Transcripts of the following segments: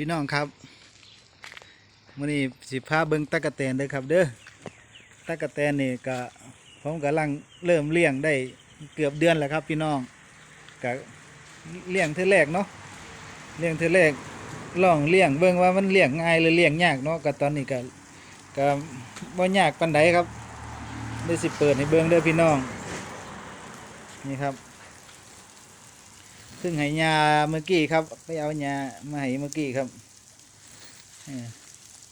พี่น้องครับมื่อนี้สิพาเบิ้งตะกะแตนเด้อครับ เด้อตะกะแตนนี่ก็ผมกำลังเริ่มเลี้ยงได้เกือบเดือนแล้วครับ พี่น้องก็เลี้ยงเท่าแรกเนาะเลี้ยงเท่าแรกลองเลี้ยงเบิ่งว่ามันเลี้ยงง่ายหรือเลี้ยงยากเนาะก็ตอนนี้ก็ก็บ่ยากปานใดครับได้สิเปิดให้เบิ่งเด้อพี่น้องนี่ครับ ซึ่งให้ยาเมื่อกี้ครับ ไปเอายามาให้เมื่อกี้ครับ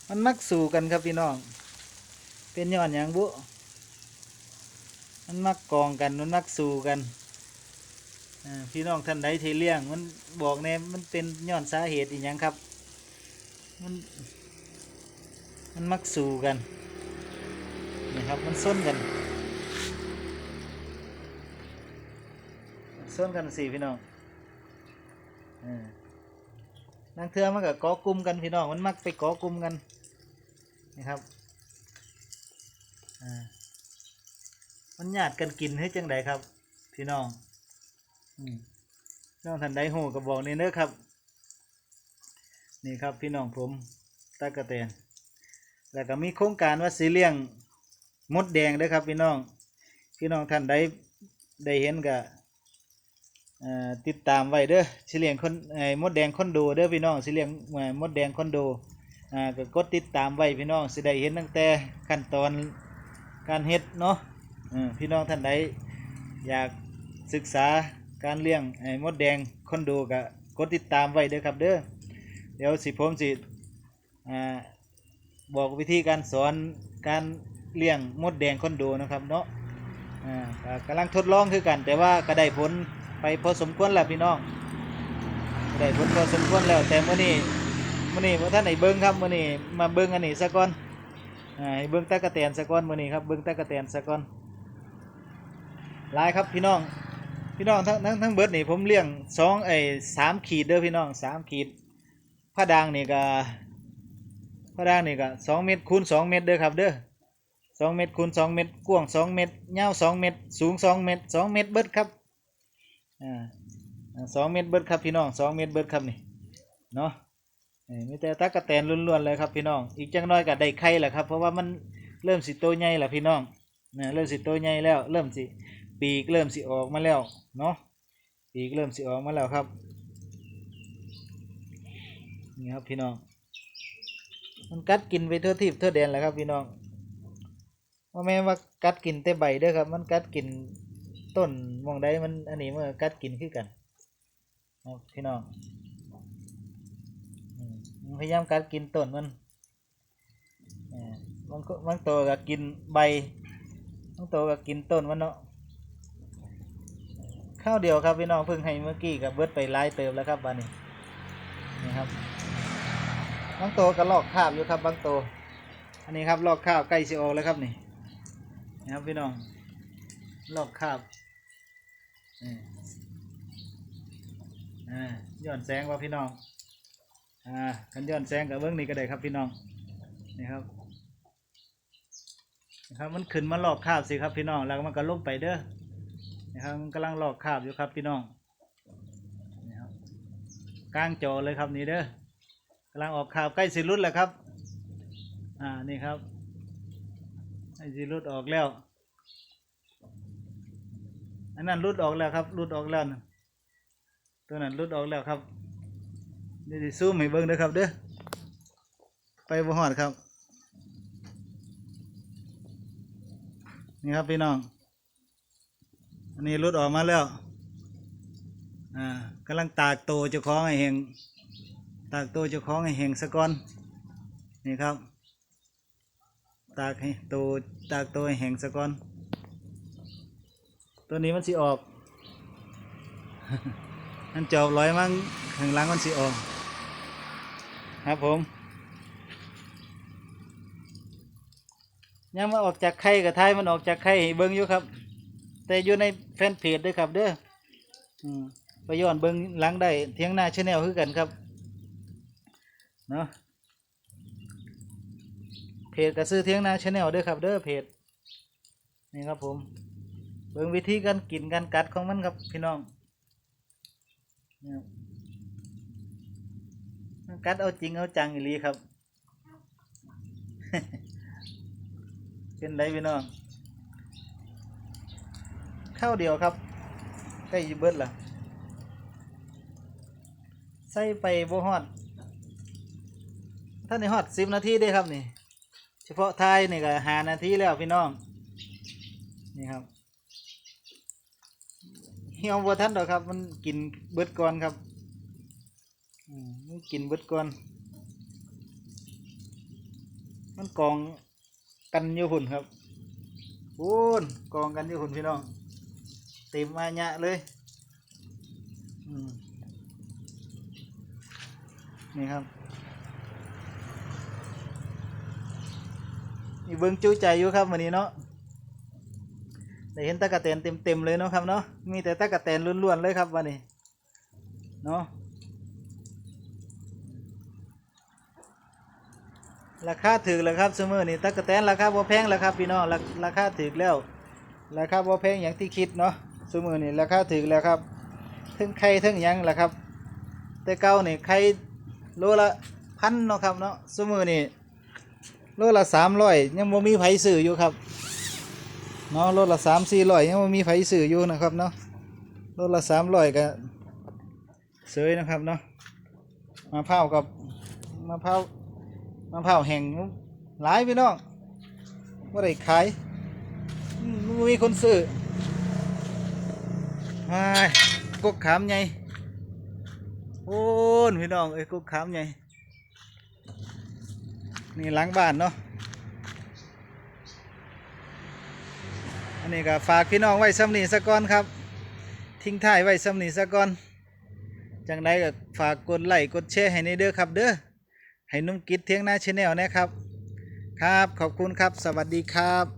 มันมักสู่กันครับพี่น้อง เป็นยอนอย่างบุ มันมักกองกัน มันมักสู่กันพี่น้องท่านใดที่เลี้ยง มันบอกแน่มันเป็นย้อนสาเหตุอีกอย่างครับ มัน มันมักสู่กันนี่ครับ มันส้นกันส้นกันสิพี่น้อง นังเทือมันก็ก่อกลุ่มกันพี่น้องมันมักไปก่อกลุ่มกันนี่ครับอ่ามันญาติกันกินให้จังใดครับ พี่น้องอน้องท่านใดโหก็บอกนี่เด้อครับ นี่ครับพี่น้องผมตากระแตนแล้วก็มีโครงการว่าสีเลี้ยงมดแดงด้อครับ พี่น้อง พี่น้องท่านใดได้เห็นก็เอ่อ ติดตามไว้เด้อสิเลียงคนไอ้มดแดงคอนโดเด้อพี่น้องสิเลียงมดแดงคอนโดอ่าก็กดติดตามไว้พี่น้องสิได้เห็นตั้งแต่ขั้นตอนการเฮ็ดเนาะพี่น้องท่านใดอยากศึกษาการเลี้ยงไอ้มดแดงคอนโดก็กดติดตามไว้เด้อครับเด้อเดี๋ยวสิผมสิอ่าบอกวิธีการสอนการเลี้ยงมดแดงคอนโดนะครับเนาะอ่ากำลังทดลองคือกันแต่ว่าก็ได้ผล พอสมควรแล้วพี่น้องได้ผลพอสมควรแล้วแต่เมื่อนี้เมื่อนี้พอท่านไหนเบิ้งครับเมื่อนี้มาเบิ้งอันนี้ซะก่อนให้เบิ้งตะกะแตนซะก่อนเมื่อนี้ครับเบิ้งตะกะแตนซะก่อนลายครับพี่น้องพี่น้องทั้งทั้งทั้งเบิดนี่ผมเลี้ยงสองไอ้สามขีดเด้อพี่น้องสามขีดผ้าด่างนี่ก็ผ้าด่างนี่ก็สองเมตรคูณสองเมตรเด้อครับเด้อสองเมตรคูณสองเมตรกว้างสองเมตรยาวสองเมตรสูงสองเมตรสองเมตรเบิดครับ อ่าสองเม็ดเบิดครับพี่น้องสองเม็ดเบิดครับนี่เนาะมีแต่ตะกะแตนล้วนๆเลยครับพี่น้อง อีกจังน้อยก็ได้ไข่แหละครับ เพราะว่ามันเริ่มสิโตใหญ่แล้วพี่น้องนะเริ่มสิโตใหญ่แล้ว เริ่มสิปีกเริ่มสิออกมาแล้วเนาะปีกเริ่มสิออกมาแล้วครับนี่ครับพี่น้อง มันกัดกินไปทั่วทิพย์ทั่วแดนแหละครับพี่น้องว่าแม่ว่ากัดกินแต่ใบเด้อครับ มันกัดกิน ต้นมองใดมันอันนี้มันกัดกินคือกันพี่น้องพยายามกัดกินต้นมันเอ่อบางก็บางตัวก็กินใบบางตัวก็กินต้นมันเนาะข้าวเดียวครับพี่น้องเพิ่งให้เมื่อกี้กับเบิดไปหลายเติมแล้วครับบานนี้นี่ครับบางตัวก็ลอกคาบอยู่ครับบางตัวอันนี้ครับลอกคาบใกล้สิออกแล้วครับนี่นะครับพี่น้องลอกคาบ อ่าย้อนแสงว่าพี่น้อง อ่ากันย้อนแสงกับเบื้องนี้ก็ได้ครับพี่น้องนี่ครับนะครับมันขึ้นมาหลอกคาบสิครับพี่น้องแล้วมันก็ลงไปเด้อนะครับมันกำลังหลอกคาบอยู่ครับพี่น้องนี่ครับกลางจอเลยครับนี่เด้อกำลังออกคาบใกล้สิรุดแล้วครับ อ่านี่ครับใกล้สิรุดออกแล้ว อันนั้นรุดออกแล้วครับรุดออกแล้วนะตัวนั้นรุดออกแล้วครับเดี๋ยวสิซูมให้เบิ่งเด้อครับเด้อไปบ่ฮอดครับ นี่ครับพี่น้อง อันนี้รุดออกมาแล้ว อ่ากำลังตากโตวเจ้าของให้แหงตากโตวเจ้าของให้แหงสะก่อน นี่ครับ ตากให้โตตากโตวให้แหงสะก่อน ตัวนี้มันสิออกมันจอบร้อยมั้งข้างหล่างมันสิออก ครับผมยังมาออกจากไข่กับไทยมันออกจากไข่เบิ้งอยู่ครับ แต่อยู่ในแฟนเพจด้วยครับ เด้ออืมไปย้อนเบิ้งหลังได้เที่ยงหน้าชแนลคือกันครับเนาะเพจก็ซื้อเที่ยงหน้าชแนลด้วยครับเด้อเพจนี่ครับผม บิ่งวิธีการกินการกัดของมันครับพี่น้องมันกัดเอาจริงเอาจังอีหลีครับ เป็นไรพี่น้องข้าวเดียวครับใกล้จะเบิดละใส่ไปบ่ฮอดท่านในฮอดสิบนาทีได้ครับนี่ เฉพาะไทยนี่ก็หานาทีแล้วพี่น้อง นี่ครับ เหี่ยวบัวท่านดอกครับ มันกินเบิดก่อนครับอืมมันกินเบิดก่อน มันกองกันอยู่หุ่นครับโอ้นกองกันอยู่หุ่นพี่น้องเต็มมาญะเลยอืมนี่ครับนี่เบิ้งจู้ใจอยู่ครับวันนี้เนาะ ได้เห็นตะกะแตนเต็มๆเลยเนาะครับเนาะมีแต่ตะกะแตนล้วนๆเลยครับวันนี้เนาะราคาถือแล้วครับเสมอนี่ตะกะแตนราคาบ่แพงแล้วครับพี่น้องราคาถือแล้วราคาบ่แพงอย่างที่คิดเนาะเสมอนี่ราคาถือแล้วครับเทึงไข่เทึงยังแหละครับ แต่เก่านี่ไข่โลละพันเนาะครับเนาะเสมอนี่โลละสามร้อยยังบ่มีไผซื้ออยู่ครับ เนาะโลละสามสี่ร้อยยังมีไผซื้ออยู่นะครับเนาะโลละสามร้อยก็เสยนะครับเนาะมะพร้าวกับมะพร้าวมะพร้าวแห้งหลายพี่น้องว่าได้ขายม,มีคนซื้อไอ้ายกกขามใหญ่โอ้นพี่น้องเอ้ยกกขามใหญ่นี่ล้างบ้านเนาะ อันนี้ก็ฝากพี่น้องไว้ซ้ำนีสักก่อนครับ ทิ้งท้ายไว้ซ้ำนีสักก่อนจังไดก็ฝากกดไลค์กดแชร์ให้ในเด้อครับเด้อให้นุ่มกิดเที่ยงหน้าชแนลนะครับ ครับขอบคุณครับสวัสดีครับ